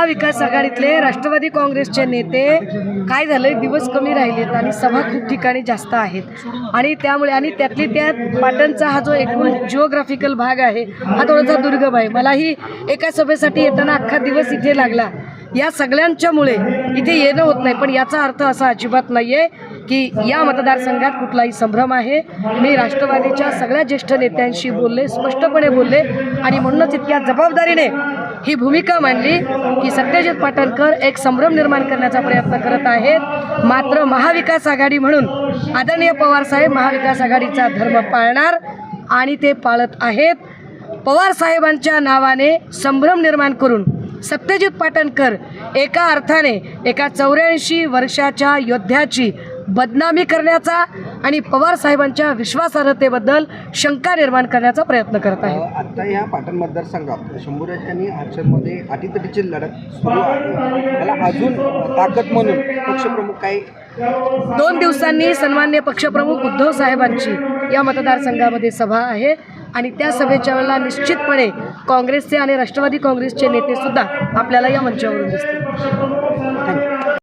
महाविकास आघाडीतले राष्ट्रवादी काँग्रेसचे नेते काय झालंय? दिवस कमी राहिलेत आणि सभा खूप ठिकाणी जास्त आहेत. आणि त्यामुळे आणि त्यातली त्यात पाटणचा हा जो एकूण जिओग्राफिकल भाग आहे हा थोडासा दुर्गम आहे. मलाही एका सभेसाठी येताना अख्खा दिवस इथे लागला. या सगळ्यांच्यामुळे इथे येणं होत नाही पण याचा अर्थ असा अजिबात नाही आहे की या मतदारसंघात कुठलाही संभ्रम आहे. मी राष्ट्रवादीच्या सगळ्या ज्येष्ठ नेत्यांशी बोलले स्पष्टपणे बोलले आणि म्हणूनच इतक्या जबाबदारीने ही भूमिका मांडली की सत्यजित पाटणकर एक संभ्रम निर्माण करण्याचा प्रयत्न करत आहेत. मात्र महाविकास आघाडी म्हणून आदरणीय पवारसाहेब महाविकास आघाडीचा धर्म पाळणार आणि ते पाळत आहेत. पवार साहेबांच्या नावाने संभ्रम निर्माण करून सत्यजित पाटणकर एका अर्थाने एका चौऱ्याऐंशी वर्षाच्या योद्ध्याची बदनामी करण्याचा आणि पवार साहेबांच्या विश्वासार्हतेबद्दल शंका निर्माण करण्याचा प्रयत्न करत आहे. आता या पाटण मतदारसंघात शंभूराज आणि आरक्षणमध्ये अटीतटीची लढत सुरू आहे. त्याला अजून ताकद म्हणून पक्षप्रमुख काही दोन दिवसांनी सन्मान्य पक्षप्रमुख उद्धव साहेबांची या मतदारसंघामध्ये सभा आहे आणि त्या सभेच्या वेळेला निश्चितपणे काँग्रेसचे आणि राष्ट्रवादी काँग्रेसचे नेते सुद्धा आपल्याला या मंचावरून दिसतील.